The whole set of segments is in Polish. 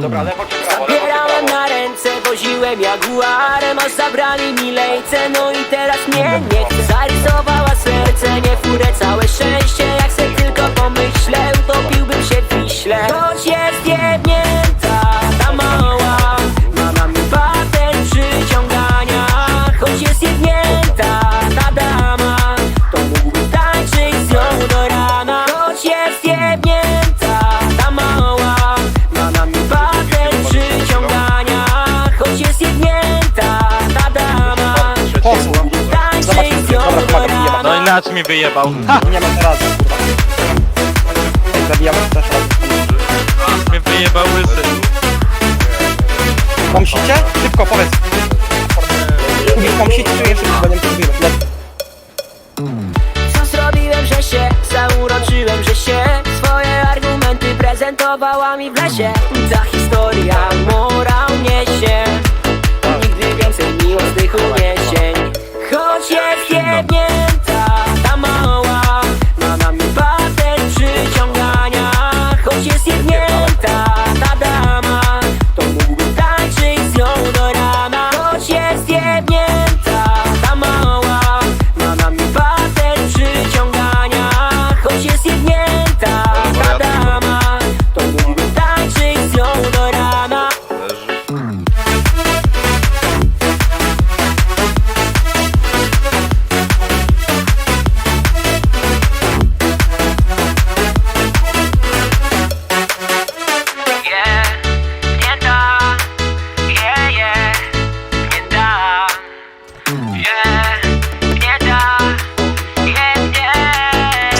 Dobra, lewo czy prawo? Lewo czy Zabierałem prawo? na ręce, woziłem jaguarem A zabrali mi lejce, no i teraz mnie nie chce. Zarysowała serce, nie furę, całe szczęście. Jak se tylko pomyślę, utopiłbym się w Wiśle. Choć jest jebnięta ta mała Ma na mnie patent przyciągania. Choć jest jebnięta ta dama To mógłbym tańczyć z nią do rana. Choć jest jebnięta inaczej mi wyjebał. Ha! Nie ma teraz, kurwa. Ej, zabijamy też raz. Mnie wyjebał łysy. Pomścicie? Szybko, powiedz. Kubik, pomścicie, czy jeszcze chyba nie? Lecz. Co zrobiłem, że się zauroczyłem, że się Swoje argumenty prezentowała mi w lesie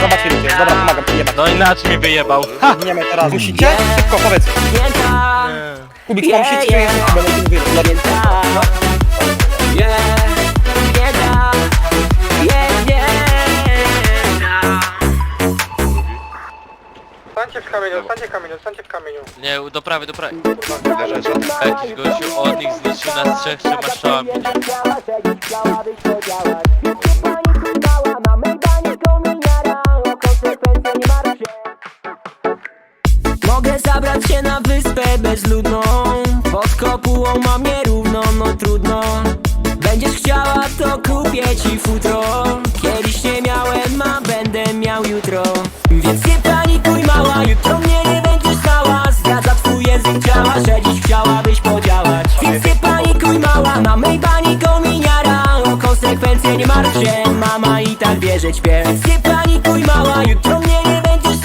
Zobaczymy cię. Dobra, pomagam jebać. No inaczej mi wyjebał. Ha! Nie ma teraz. Musicie? Szybko, powiedz. Nie da, Kubik, nie zrobimy? W kamieniu, stańcie w kamieniu, stańcie w kamieniu. Nie, do prawej, do prawej. Jakiś gościu od nich zniszczył nas trzech trzema strzałami. Mogę zabrać się na wyspę bezludną Pod kopułą mam nierówno, no trudno Będziesz chciała, to kupię ci futro Kiedyś nie miałem, a będę miał jutro Więc nie panikuj jutro mnie nie będziesz znała Zdradza twój język działa, że dziś chciałabyś podziałać. Więc nie panikuj mała, mamy paniką miniara. O konsekwencje nie martw się, mama i tak wie, że ćpię Więc nie panikuj mała, jutro